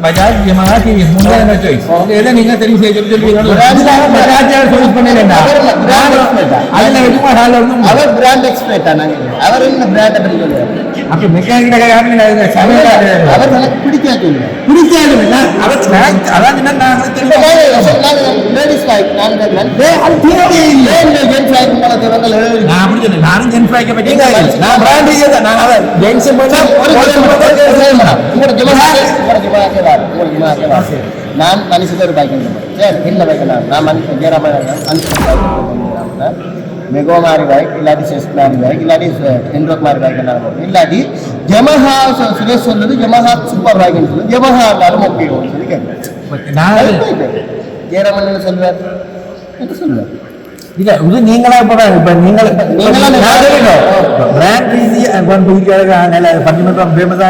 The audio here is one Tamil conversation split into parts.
பஜாஜ் சாய்ஸ் எதை நீங்க தெரிவு செய்ய சொல்லி சொல்லுவீங்க பஜாஜ் பண்ணிடா அதுல வெட்டுமா ஹால அவர் பிராண்ட் எக்ஸ்பர்ட் நாங்க அவர் என்ன பிராண்ட் பற்றி சொல்லுவார் அப்ப மெக்கானிக் யாருமே அது சமையல் அவர் எனக்கு பிடிக்காது சொல்லுவார் பிடிக்காது அவர் அதாவது லேடிஸ் பைக் நான் அது தேவையே இல்லை. ஜென்ஸ் பைக் உங்களுக்கு வந்து நான் அப்படி சொன்னேன். நானும் ஜென் ஃபிளைக்க பத்தி கேட்கல. நான் தான் ஜென்ஸ் பண்ணா ஒரு ஜுமா ஜுமா ஜுமா மனுஷன் ஒரு பைக் சரி இல்ல பைக் நான் நான் மனுஷன் ஜெயராம மனுஷன் மாதிரி பைக் என்ன இல்லாட்டி ஜமஹா சுரேஷ் சொன்னது ஜமஹா சூப்பர் பைக்னு சொல்லி ஜமஹா இருந்தாலும் ஓகே சொல்லி கேட்கிறேன் நான் ஜெயராமன் சொல்வார் என்ன சொல்வார் இல்ல இது நீங்களா இப்ப இப்ப நீங்கள் பிராண்ட் நல்ல பஞ்சமத்தம் ஃபேமஸா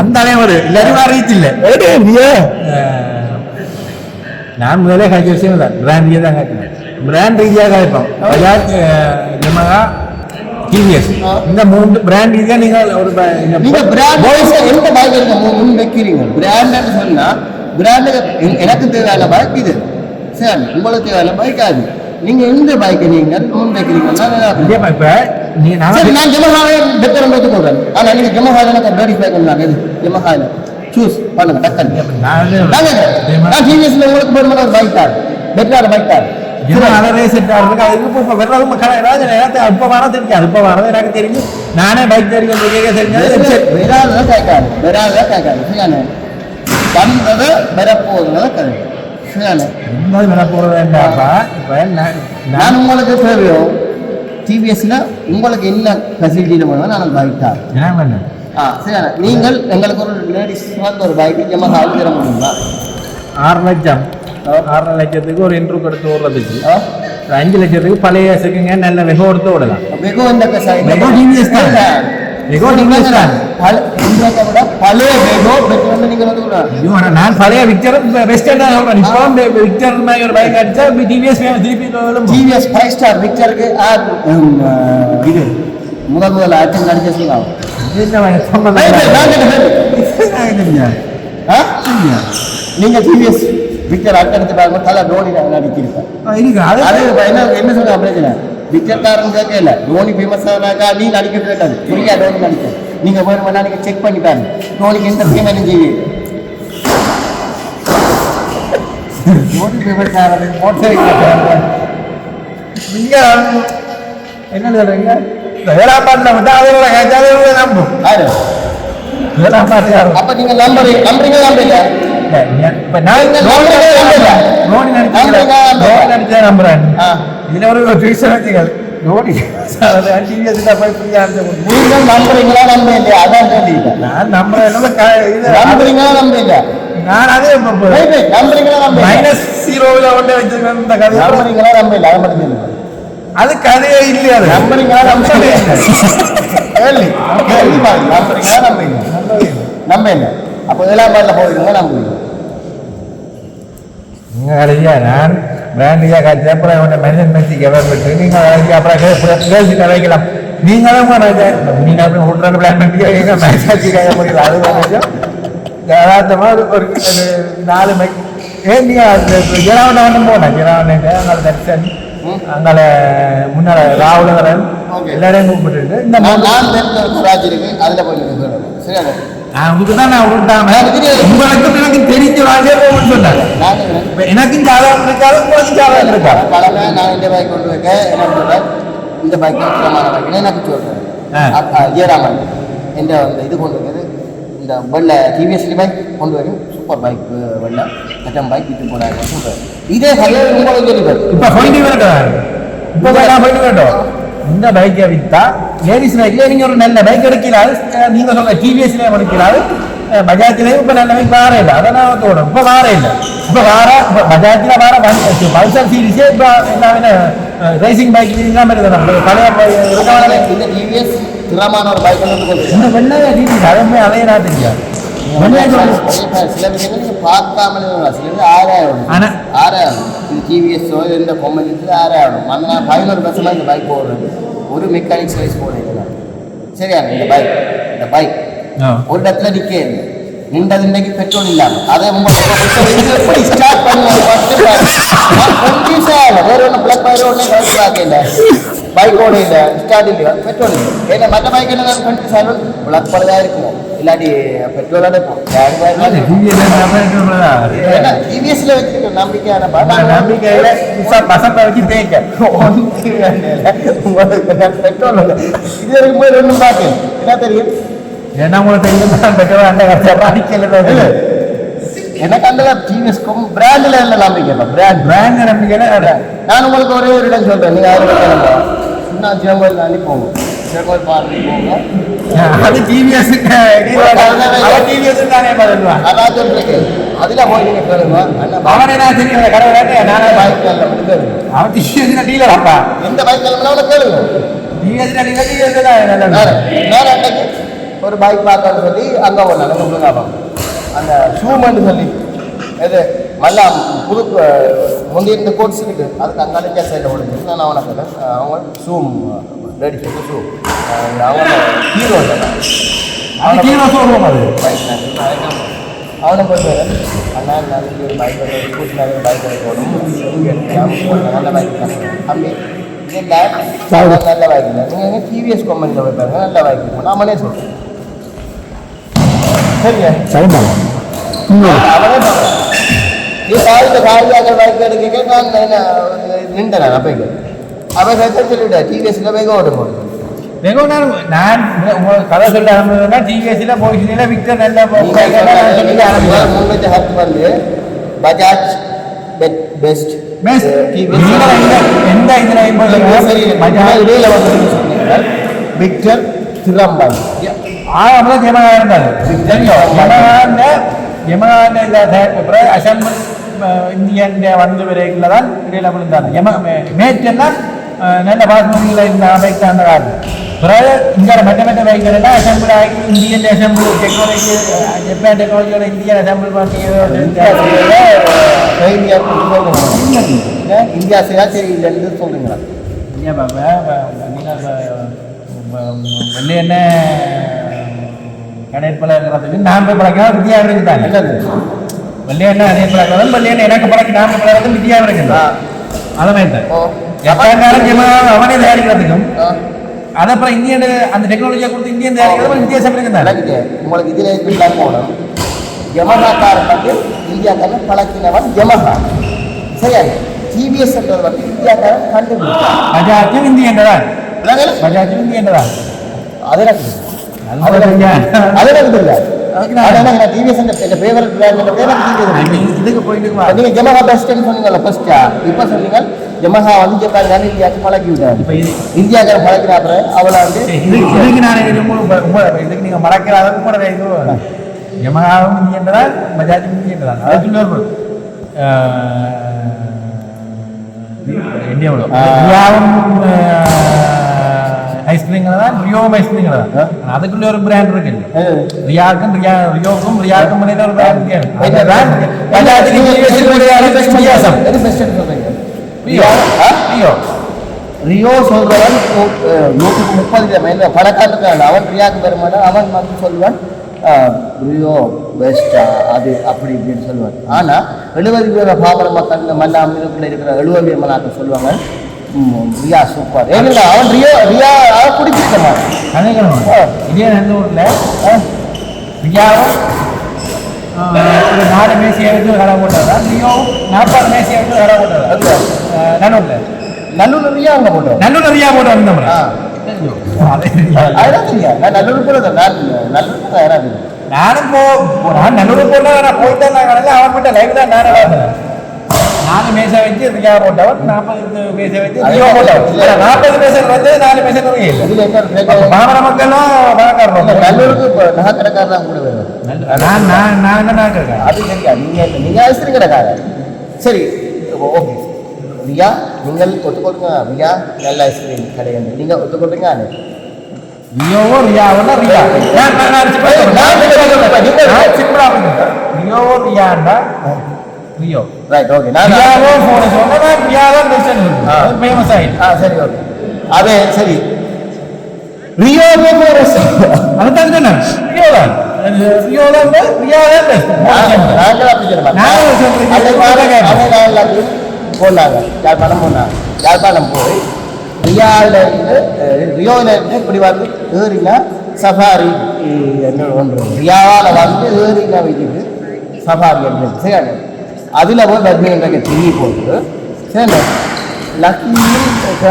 அந்த அளவு எல்லாரும் அறிவிச்சில்ல நான் முதலே காய்ச்ச விஷயம் தான் பிராண்ட் தான் காய்ச்சினேன் பிராண்ட் ரீதியாக காய்ப்போம் பஜாஜ் யமஹா டிவிஎஸ் இந்த மூன்று பிராண்ட் ரீதியாக நீங்கள் ஒரு நீங்க பிராண்ட் எந்த பைக் இருக்க முன் வைக்கிறீங்க பிராண்ட் சொன்னா பிராண்ட் எனக்கு தேவையான பைக் இது. சரி உங்களுக்கு தேவையான பைக் அது. நீங்க எந்த பைக் நீங்க முன் வைக்கிறீங்கன்னா இப்ப நீ நான் நான் ஜமஹாவே பெட்டர் எடுத்துக்கொள்றேன். ஆனா நீங்க ஜமஹா எனக்கு லேடிஸ் பைக் ஒன்று இது ஜமஹால சூஸ் பண்ணுங்க. டக்கன். நான் நான் டிவிஎஸ்ல உங்களுக்கு ஒரு பைக் தான் பெட்டரான பைக் தான் ஜன ரேஸ் இருக்கு அது இப்போ வெறும் மக்கள் ஏதாவது நேரத்தை தெரியாது இப்போ வரது எனக்கு தெரியும் நானே பைக் தெரியும் கேட்க தெரிஞ்சது கேட்காது விராத கேட்காது சரியான வந்தது வரப்போகுதுனதை கதை சரியான விட போற வேண்டாப்பா இப்போ நான் உங்களுக்கு தேவையோ டிவிஎஸ்ல உங்களுக்கு என்ன ஃபெசிலிட்டியில் வேணுமோ நான் பைக் தான் பண்ண ஆ சரியான நீங்கள் எங்களுக்கு ஒரு லேடிஸ் வந்து ஒரு பைக்கு ஜமஹா தர முடியுமா ஆறு லட்சம் ஆறரை லட்சத்துக்கு ஒரு இன்ட்ரூ கொடுத்து? ஒரு அஞ்சு லட்சத்துக்கு பழைய செக்குங்க நல்ல வெக கொடுத்து விடலாம் வெகோ இந்த TVS தான். இல்ல. வெகோ TVS தான். பல- இந்தியாவை விட பழைய வெகோ பெட்ரோல் வந்து நீங்க வந்து கூட இது வேணாம். நான் பழைய விக்டர் வெஸ்டர்ன் தான் சொல்றேன் இப்போ விக்டர் மாதிரி ஒரு பைக் அடிச்சா டிவிஎஸ் திருப்பி. டிவிஎஸ் ஃபைவ் ஸ்டார் பிக்சருக்கு இது முதல் முதல் ஆக்டிங் நடிச்ச சொல்லலாம்? நீங்க டிவிஎஸ் ஆக்ட் எடுத்து பாருங்க தலை ஆ, இருக்கு. அது என்ன என்ன சொல்ற பிரச்சனை பிக்சர்காரன் கேட்கல டோனி ஃபேமஸ் ஆனாக்கா நீ நடிக்கிறது கேட்டாது புரியா டோனி நடிக்க? நீங்க வேணும்னா நீங்க செக் பண்ணி பாருங்க. டோனிக்கு எந்த ஃபேமஸ் செய்வி மோடி ஃபேமஸ் ஆகிறது மோட்டர் நீங்க என்ன சொல்றீங்க? இந்த ஏழாம் பாட்டில் மட்டும் அதோட கேட்காத நம்பும். யாரு? பாட்டுக்காரர் அப்ப நீங்க நம்புறீங்க நம்புறீங்க நம்பல இப்ப நான். தோனி நடிச்சேன் நம்புறேன். இதுல ஒரு ட்வீட் வச்சுங்க தோனி டிவிஎஸ்ல போய் ஃப்ரீயா இருந்த நீங்க நம்புறீங்களா நம்ப இல்லையா அதான் கேட்டீங்க நான் நம்புறேன் நம்புறீங்களா நம்ப இல்லையா நான் அதே நம்புறீங்களா நம்ப? மைனஸ் ஜீரோவில் கொண்டு வச்சிருக்கேன் இந்த கதை நம்புறீங்களா நம்ப இல்ல அதை மட்டும் அது கதையே இல்லையா அது நம்புறீங்களா நம்ப இல்லையா கேள்வி கேள்வி பாருங்க நம்புறீங்களா நம்ப நம்ப இல்லை அப்போ இதெல்லாம் பாட்டில் போடுறீங்க நம்புறீங்க நீங்க கடைசியா நான் பிராண்டியா காட்சி அப்புறம் உன்னை மனிதன் மெஸ்ஸி கவர்மெண்ட் நீங்க கடைசி அப்புறம் கேள்வி வைக்கலாம் நீங்களும் கூட நீங்க அப்படி விட்றாங்க பிளான் பண்ணி எங்க மேட்சாச்சு கைய முடியல அது கொஞ்சம் யதார்த்தமா ஒரு நாலு மைக் ஏன் நீங்க ஜெராவண்டம் போனேன் ஜெராவண்ட அங்கே தர்ஷன் அங்கே முன்னால ராவுலகரன். எல்லாரையும் கூப்பிட்டு இந்த மூணு- ஒரு ராஜ் இருக்கு அதுல போய் சரியா? உங்களுக்கு தான் நான் விட்டாம உங்களுக்கும் எனக்கு தெரிஞ்ச ராஜே போகணும்னு சொன்னாங்க. எனக்கும் ஜாதகம் இருக்காது உங்களுக்கும் ஜாதகம் இருக்கா? பழமை நான் இந்த பைக் கொண்டு வைக்க எனக்கு சொல்றேன் இந்த பைக் சுத்தமான பைக் எனக்கு சொல்றேன். ஆ. அப்ப ஜெயராமன். இந்த இந்த இது கொண்டு வைக்கிறது இந்த வெள்ள டிவிஎஸ்ல பைக் கொண்டு வைக்கும் சூப்பர் பைக் வெள்ள. கட்டம் பைக் விட்டு போடாங்க சொல்றேன் இதே சரியாக உங்களுக்கு இப்ப போயிட்டு வேண்டாம் இப்ப வேண்டாம் போயிட்டு வேண்டாம் இந்த பைக்கை வித்தா லேடிஸ் பைக்ல நீங்க ஒரு நல்ல பைக் எடுக்கிறாரு நீங்க சொல்ற டிவிஎஸ்ல எடுக்கிறாரு பஜாஜ்லயும் இப்ப நல்ல பைக் வார இல்லை. அதெல்லாம் தோணும். இப்ப வார இல்லை. இப்ப வார இப்ப பஜாஜ்ல வார பல்சர் சீரிஸே இப்ப எல்லாமே ரேசிங் பைக் இல்லாம இருக்குது பழைய இந்த டிவிஎஸ் திறமான ஒரு பைக் இந்த வெள்ளைய டிவிஎஸ் அதே அதே நான் தெரியாது சில விஷயங்கள் பார்க்காமலே. சில இது ஆறாயிரம் ஆறாயிரம் இது டிவிஎஸ்ஸோ எந்த பொம்மை ஆறாயிரம் அந்த பதினோரு வருஷமா இந்த பைக் போடுறது ஒரு மெக்கானிக் சர்வீஸ் போடுறீங்களா சரியா இந்த பைக் இந்த பைக் ஒரு இடத்துல நிற்க நின்றது இன்னைக்கு பெட்ரோல் இல்லாம அதை எப்படி ஸ்டார்ட் பண்ணுவாங்க கன்ஃபியூஸ் ஆகல வேற ஒன்றும் பிளக் பயிர் ஒன்றும் கலந்து பார்க்கல பெட்ரோல் மற்ற பைக் என்ன கன்ஃபியூஸ் ஆகணும் பிளக் பழுதாக இருக்கும் இல்லாட்டி பெட்ரோல் அடைப்போம் டிவிஎஸ்ல வச்சிருக்க நம்பிக்கையான நம்பிக்கையில பசங்க வச்சு தேய்க்க பெட்ரோல் இது வரைக்கும் போய் ஒன்றும் பார்க்கல என்ன தெரியும் என்ன உங்களுக்கு தெரியும் பெற்றோர் அந்த கஷ்டம் அடிக்கல எனக்கு அந்த டிவிஎஸ்க்கும் பிராண்டில் இல்லை நம்பிக்கை பிராண்ட் பிராண்ட் நம்பிக்கையில நான் உங்களுக்கு ஒரே ஒரு இடம் சொல்றேன். நீங்க யாரும் சுண்ணா சிவங்கோயில் தாண்டி போங்க. சிவங்கோயில் பார்த்து போங்க. அது டிவிஎஸ் டிவிஎஸ் தானே பதில்வான் அதான் சொல்றேன் அதுல போய் நீங்க கேளுங்க அண்ணா அவனே நான் பைக் மட்டும் கேளுங்க. அவன் டிவிஎஸ் டீலர் அப்பா. எந்த பைக் கிளம்பினா கேளுங்க. டிவிஎஸ் டீலர் டிவிஎஸ் தான். நான் ஒரு பைக் பார்க்கணும்னு சொல்லி அங்க முருகாபம் அந்த ஷூமன்னு சொல்லி இது மல்லா புது முந்தி இருந்த கோட்ஸ் இருக்கு. அதுக்கு அங்கால இந்தியா சைடில் ஓடுது நான் அவனை கேட்டேன் அவங்க ஷூம் லேடி ஷூ அவங்க ஹீரோ அது கீழே சொல்லுவோம் அது அவனை போய் அண்ணா இங்கே ஒரு பைக் ஸ்கூட்டி மேலே பைக் போகணும். நல்ல பைக் தம்பி இல்லை நல்ல பைக் இல்லை நீங்கள் டிவிஎஸ் கம்பெனியில் போய் பாருங்க நல்ல பைக் நாமளே சொல்கிறேன் சரிங்க அவனே சொல்கிறேன் நீ காலையில் காலையாக பைக் எடுக்க நான் என்ன நின்றேன் நான் அப்போ அவன் சேர்த்து சொல்லிவிட்டேன் டிவிஎஸ்ல பைக் ஓடும் வெகு நேரம் நான் உங்களுக்கு கதை சொல்ல ஆரம்பிச்சதுன்னா டிவிஎஸ்ல போயிட்டு விக்டர் நல்ல சொல்லி ஆரம்பிச்சேன் முன்னூற்றி ஹத்து வந்து பஜாஜ் பெஸ்ட் பெஸ்ட் எந்த இதுல இடையில வந்து சொன்னீர்கள் விக்டர் திறம்பாய் இருந்தாரு தெரியும் யமகாண்ட யமகாண்ட இந்த அப்புறம் அசம்பிள் இந்தியன் வந்து வரைக்குள்ள தான் இடையில விழுந்தாங்க யம மேட்டெல்லாம் நல்ல பாஸ்மதியில் இருந்த பைக் அந்த காலம் பிறகு இங்கே மற்ற மற்ற பைக்கள் எல்லாம் அசம்பிள் ஆகி இந்தியன் அசம்பிள் டெக்னாலஜி ஜப்பான் டெக்னாலஜியோட இந்தியன் அசம்பிள் பண்ணி இந்தியா செய்யா ஏன் பாப்பா நீங்கள் வெள்ளை என்ன கடைப்பல இருக்கிறதுக்கு நான் போய் பழக்கம் வித்தியாசம் இருக்குது தான். என்னது? வெள்ளை என்ன அதே பழக்கம் வெள்ளை என்ன எனக்கு பழக்கம் நான் போய் பழக்கம் வித்தியாசம் இருக்குது அதை எட்டாங்காலம் ஜெமா அவனே தயாரிக்கிறதுக்கும் ஆ. அது அப்புறம் இந்தியன் அந்த டெக்னாலஜியை கொடுத்து இந்தியன் தயாரிக்கிறது வித்தியாசம் இருக்குது தான். உங்களுக்கு இதுல இப்படிலாம் போகணும் யமஹாக்காரன் வந்து இந்தியாக்காரன் பழக்கினவன் யமஹா. சரியா? டிவிஎஸ் என்றது வந்து இந்தியாக்காரன் கண்டுபிடிச்சான். பஜாஜும் இந்தியன் தான் விளங்கல? பஜாஜும் இந்தியன் தான் அது எனக்கு ஜமஹா வந்து ஜப்பான் இந்தியாவுக்கு பழக்கி விட்டாரு. இப்ப பழக்கின அப்புறம் அவளை வந்து இதுக்கு நான் இதுக்கு நீங்க மறக்கிற அளவுக்கு கூட இது. யமகாவும் இந்தியன் தான் பஜாஜும் இந்தியன் தான் அதுக்கு ஒரு இந்தியாவில் ஆ. ரியாவுக்கும் இடையில ஒரு பிராண்ட் இருக்கு அந்த என்ன brand பஜாஜ் வித்தியாசம் எது பெஸ்ட்னு சொல்றீங்க ரியோ அஹ், நூற்றுக்கு முப்பது மேல பணக்காரன் அவன் ரியாக்கு பெருமாள் அவன் வந்து சொல்லுவான் அஹ், ரியோ பெஸ்டா அது அப்படி இப்படின்னு சொல்லுவான் ஆனா எழுபது பேர் பாமர மக்கள் இந்த மல்ல அமீரக்குள்ள இருக்கிற எழுபது பேர் மலாக்கள் சொல்லுவாங்க ரியா சூப்பர் ஏன்னா அவன் ரியோ ரியா அதேதான் ஆ. இதே நல்ல ஊர்ல ரியாவும் ஒரு நாலு மேசியை வச்சு கடை போட்டதா ரியோவும் நாற்பது மேசியை வச்சு கடை போட்டதா? நல்லூர்ல நல்லூர் ரியா அங்க போட்டோம் நல்லூர்ல ரியா போட்டு வந்த முறை ஆ. அதே ரியா. அதுதான் தெரியும் நான் நல்லூர் போறது நான் நல்லூர் தான் யாராவது நானும் போ நான் நல்லூர் போனா நான் போயிட்டு நான் கடையில் அவன் மட்டும் லைவ் தான் நானே பார்த்தேன் நாலு மேசை வச்சு ரியா போட்டவன் நாற்பது மேசை வச்சு ரியோ போட்டவன் நாற்பது மேசை வந்து நாலு மேசை இருக்கு? பாமர மக்களும் பணக்காரரும் நல்லூருக்கு தான் கூட நல்ல- நான் நான் நான் என்ன இருக்கேன் அது சரியா நீங்க இல்ல. நீங்க ஐஸ்கிரீம் கடைக்காரர் சரி ஓகே ரியா நீங்கள் ஒத்துக்கொள்ளுங்க ரியா நல்ல ஐஸ்கிரீம் கடை நீங்க ஒத்துக்கொள்றீங்க அது ரியோவோ ரியாவோனா ரியா நான் நான் சிம்பிளா. ரியோவோ ரியாண்டா ரியோ ரைட் ஓகே நான் ரியாவோ போன சொன்னா ரியா தான் பெஸ்ட் ஆ. ஃபேமஸ் ஆயிடுச்சு ஆ சரி ஓகே அது சரி ரியோவே போரஸ் அதுதான் ரியோதான் ரியோதான் ரியோதான் best. நாங்கள் அப்படி சொல்ல மாட்டோம். நாங்கள் சொல்றீங்க. அதே மாதிரி அதே நாள் எல்லாத்தையும் போனாங்க யாழ்ப்பாணம் போனாங்க யாழ்ப்பாணம் போய் ரியாவில் இருந்து அஹ், ரியோவில் இருந்து இப்படி வந்து ஏறினா சஃபாரி ஒன்று ரியாவால் வந்து ஏறினா வைக்குது சஃபாரி அப்படின்னு சரி அதில் போய் பத்மின்ற திரும்பி போட்டு சரி லக்கி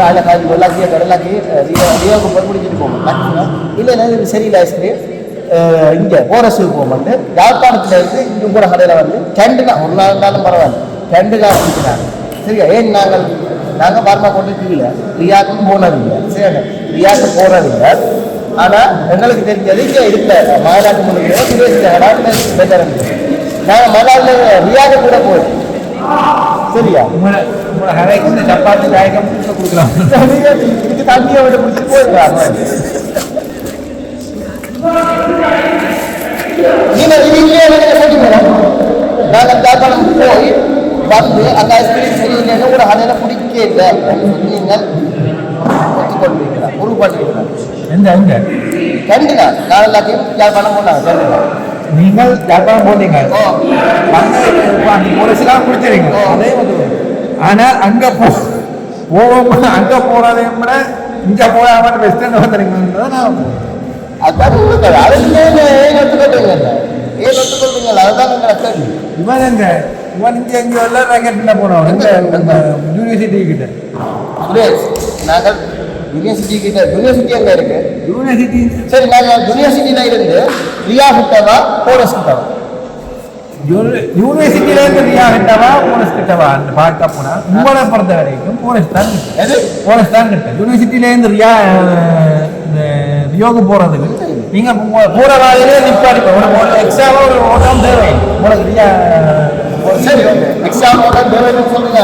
அதில் காய்ச்சி லக்கியை போகும் லக்கி ரியோ ரியோவுக்கு போய் பிடிச்சிட்டு போவோம் லக்கினா இல்லை இல்லை இது சரியில்லை ஐஸ்கிரீம் இங்கே போரஸுக்கு போகும்போது மாட்டேன் யாழ்ப்பாணத்தில் இருந்து இங்கே கூட கடையில் வந்து ரெண்டு தான் ஒரு நாள் இருந்தாலும் பரவாயில்ல ரெண்டு தான் குடிக்கிறாங்க சரியா ஏன் நாங்கள் நாங்கள் பார்மா கொண்டு கீழே ரியாக்கு போனதில்லை சரி ரியாக்கு போனதில்லை ஆனால் எங்களுக்கு தெரிஞ்சது இங்கே இருக்கிற மாநாட்டு முடிக்கிறோம் விதேசத்தில் பெட்டர் நாங்கள் மலாவில் ரியாக்கு கூட போய் சரியா? கடைக்கு சப்பாத்தி காய்கம் கொடுக்கலாம். இதுக்கு தண்ணியை விட்டு பிடிச்சி போயிருக்காங்க நீங்க எனக்கு போட்டி நாங்கள் போய் வந்து அந்த ஐஸ்கிரீம் சரியில்லைன்னு கூட அதில் பிடிக்க இல்லை நீங்கள் ஒத்துக்கொள்வீங்களா? உருவு பண்ணுவீங்களா எந்த எங்க? ரெண்டு நாள் நான் எல்லாத்தையும் ஜாழ்ப்பாணம் போனாங்க? ரெண்டு நாள் நீங்கள் யாழ்ப்பாணம் போனீங்க ஒரு சில குடிச்சிருங்க ஓ. அதே வந்து ஆனால் அங்க போ போவோம் அங்க போறதை விட இங்க போகாம வெஸ்டர்ன் வந்துருங்க நான் அதான் உங்களுக்கு அது நீங்க ஏன் ஒத்துக்கொள்வீங்க ஏன் ஒத்துக்கொள்வீங்களா அதுதான் உங்களை கேள்வி இவன் எங்க இவன் இங்க எங்க எல்லாம் ராக்கெட்ல போனோம் இந்த யூனிவர்சிட்டி கிட்ட நாங்கள் யூனிவர்சிட்டி கிட்ட யூனிவர்சிட்டி எங்க இருக்கு யூனிவர்சிட்டி சரி நாங்கள் யூனிவர்சிட்டியில இருந்து ரியா கிட்டவா போரஸ் கிட்டவா யூனிவர்சிட்டியில இருந்து ரியா கிட்டவா போனஸ் கிட்டவா பார்க்க போனா உங்களை பொறுத்த வரைக்கும் போனஸ் தான் கிட்ட போனஸ் தான் கிட்ட யூனிவர்சிட்டியில இருந்து ரியா ரியோக்கு போறதுக்கு நீங்க போற வாயிலே நிப்பாடி ஒரு எக்ஸ்ட்ராவா ஒரு ஓட்டம் தேவை உங்களுக்கு ரியா சரி ஓகே எக்ஸாம் ஓட தேவைன்னு சொல்லுங்க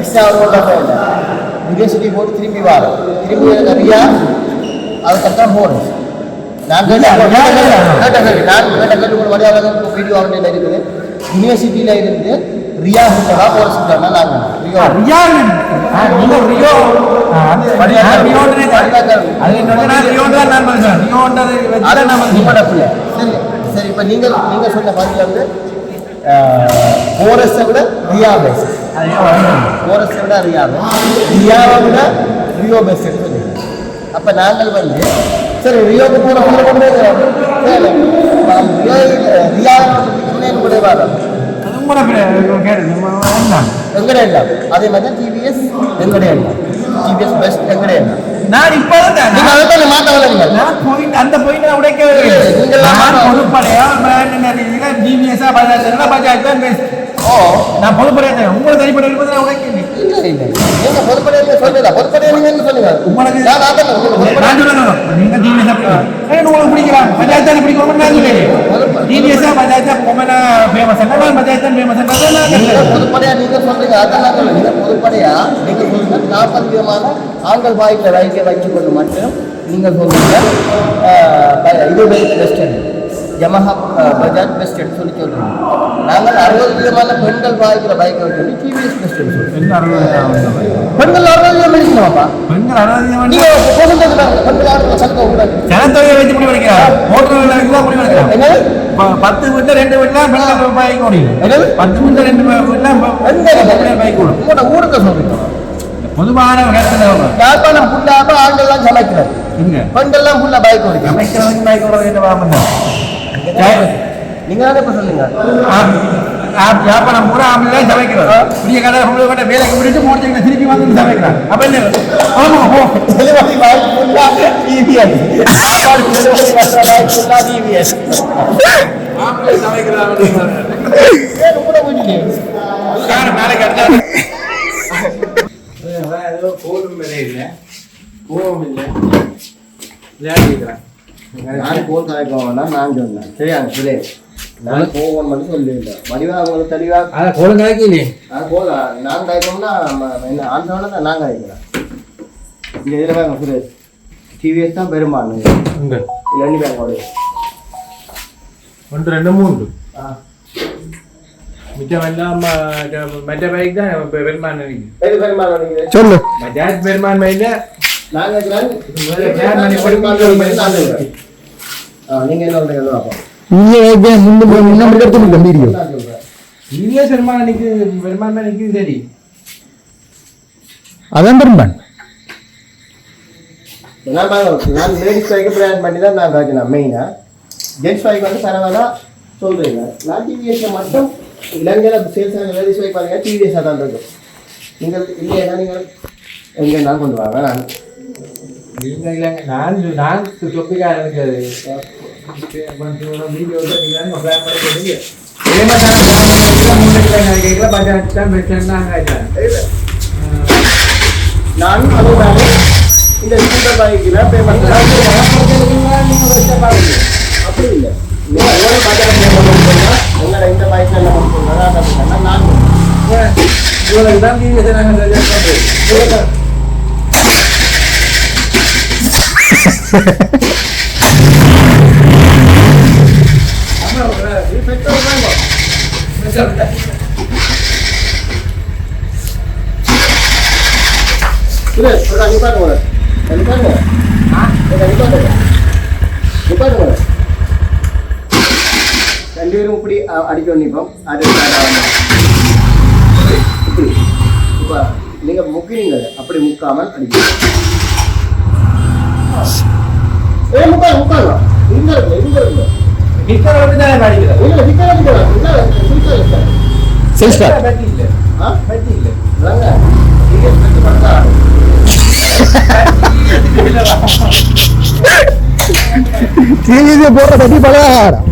எக்ஸாம் ஓட தேவை யூனிவர்சிட்டி போட்டு திரும்பி வர திரும்பி ரியா அதுக்கப்புறம் போனஸ் நான் கேட்ட கேட்ட கேள்வி நான் கேட்ட கேள்வி ஒரு மரியாதை வீடியோ அவன்ல இருக்குது யூனிவர்சிட்டியில இருந்து ரியா கிட்டவா போரஸ் கிட்டவா நாங்கள் ரியா. ரியா ரியோ. நான் நான் நான் பிள்ளை சரி. சரி. இப்போ நீங்கள் நீங்கள் சொன்ன பதில் வந்து போரஸை விட ரியா பெஸ்ட் போரஸை விட ரியா ரியாவை விட ரியோ சொல்லுங்க அப்போ நாங்கள் வந்து சரி ரியோக்கு போன உங்களை கொண்டு ரியோ அது மாதிரி டிவிஎஸ் எல்லாம் டிவிஎஸ் பெஸ்ட் எங்கடே எல்லாம் நான் இப்போ நீங்கள் அதை வரீங்க நான் point அந்த point நான் உடைக்கவே இல்லை. மாறணும். பொதுப்படையா Bajaj ஆ, Bajaj தான் best. ஓ நான் பொதுப்படையா தான். உங்களை தனிப்பட்ட விருப்பத்தை நான் இல்லை நீங்க பொதுப்படையாக சொல்லுங்க. பொதுப்படையாக நீங்க சொல்லுங்க. உங்களுக்கு- நான் பொதுப்படையா- நான் சொல்லணும். நீங்க பிடிக்கும். ஏன் உங்களுக்கு பிடிக்கலாம்? Bajaj தானே பிடிக்கும்னு நான். GVS ஆ, Bajaj ஆ, உங்களை famous ஆ, நான் Bajaj தான் ஆ, நான். பொதுப்படையா நீங்க சொல்றீங்க. அதெல்லாம் சொல்லுங்க நீங்க பொதுப்படையா நீங்க சொல்லுங்க நாற்பது விதமான ஆண்கள் வாய்க்க வைக்க வைத்துக் கொண்டு மட்டும் நீங்க சொல்றீங்க. ஆஹ், ப- இது பெஸ்ட் யமஹா பஜாஜ் பெஸ்ட் சொல்லி சொல்றீங்க நாங்கள் அறுபது விதமான பெண்கள் வாய்க்கிற பைக்கை வச்சு டிவிஎஸ் பெஸ்ட் சொல்றோம். பெண்கள் அறுபது. பெண்கள் விதம் இருக்கணுமாப்பா பெண்கள் அறுபது தான் வந்து. நீங்க போகும்போது பெண்கள் அறுபது சட்டம் கூடாது ஜனத்தொகையை வச்சு முடிவு எடுக்கிறார். ஓட்டுநர் விலைக்கு தான் முடிவு எடுக்கிறார். பத்து வீட்டுல ரெண்டு வீட்டுல பெண்கள் பைக் ஓடிடும் பத்து வீட்டுல ரெண்டு வீட்டுல பைக் ஓடும். உங்களோட ஊருக்கு சொல்றீங்க. பொதுவான யாழ்ப்பாணம் ஃபுல்லாக ஆண்கள்லாம் இங்க பெண்கள்லாம் ஃபுல்லாக பைக் ஓடிக்கிறாங்க சமைக்கிறவங்க பைக் ஓடுறது என்ன நீங்க தானே இப்போ சொன்னீங்க? வியாபாரம் பூரா ஆம்பளை சமைக்கிறது புதிய கடை பொம்பளை கடை வேலைக்கு விட்டுட்டு முடிச்சுங்க திருப்பி வந்து சமைக்கிறாங்க. அப்ப என்ன? ஆமா ஓ டெலிவரி டிவிஎஸ். சாப்பாடு டெலிவரி ஃபுல்லாக டிவிஎஸ். ஆம்பளை சமைக்கிறாங்க ஏன் கூட வீட்டிலே நாளைக்கு அடுத்த ஏதோ போதும் விலை இல்லை போவும் இல்லை விளையாடிக்கிறேன் நான் போன் கலைக்க வேண்டாம் நான் சொன்னேன். சரியா சுரேஷ்? நான் போவோம் மட்டும் சொல்லியிருந்தேன். வடிவா உங்களுக்கு தெளிவாக அதை கோலம் கலக்கலையே நான் போல நான் கலைக்கணும்னா என்ன ஆண்டவனை தான் நான் கலைக்கிறேன் இந்த இதில் பாருங்க சுரேஷ். டிவிஎஸ் தான் பெரும்பாலும் இங்க இல்லை ரெண்டு பேங்கோட ஒன்று ரெண்டு மூன்று. ஆ. மிச்சம் எல்லாம் மற்ற பைக் தான் பெருமான் பெரும்பாலும் நீங்கள் பஜாஜ் பெருமான் பையில நாங்க இருக்கிறாங்க. plan அதான் பெரும்பான் நான் நான் லேடிஸ் பைக்கு பிளான் பண்ணி தான் நான் காய்ச்சினேன் மெயினா ஜென்ஸ் பைக் வந்து பரவாயில்ல நான் டிவிஎஸ் மட்டும் இலங்கையில் சேல்ஸ் லேடிஸ் பைக் பாருங்க டிவிஎஸ் தான் இருக்கும் நீங்கள் இல்லையா நீங்கள் எங்கே நான் கொண்டு வாங்க நான் இல்ல இல்ல நான் நான் தொப்பிக்கார இருக்காது வீடியோ நீங்க பிளான் பண்ணி கொடுங்க இதே மாதிரி நான் மூணு கிலோ கேட்கல பஜாஜ் தான் பெஸ்ட் தான் காய்ச்சேன் நான் அதுதான் இந்த ஸ்கூட்டர் பைக்கில் பே பண்ணுறேன் அப்படி இல்லை நீங்கள் ஒரு பஜாஜ் பே பண்ணுறீங்கன்னா உங்களோட இந்த நான் தான் நாங்கள் பண்றோம் பெட்ரோல் வாங்க இல்லை ஒரு நிப்பாட்டுங்க நிப்பாட்டுங்க நிப்பாட்டுங்க நிப்பாட்டுங்க ரெண்டு பேரும் இப்படி அ- அடிக்க நிற்போம் அது இப்படி இப்போ நீங்கள் முக்கினீங்க அப்படி முக்காமல் அடிக்கணும் ஏ முக்கால் முக்கால். இங்க இருக்கு இங்க இருக்கு நிக்கிற வந்து தான் படிக்கிறது இல்ல அடிக்கலாம் இல்ல செல்ஸ்டார் பட்டி இல்ல. ஆ? பட்டி இல்ல. நீங்க டிவி பழகாரம்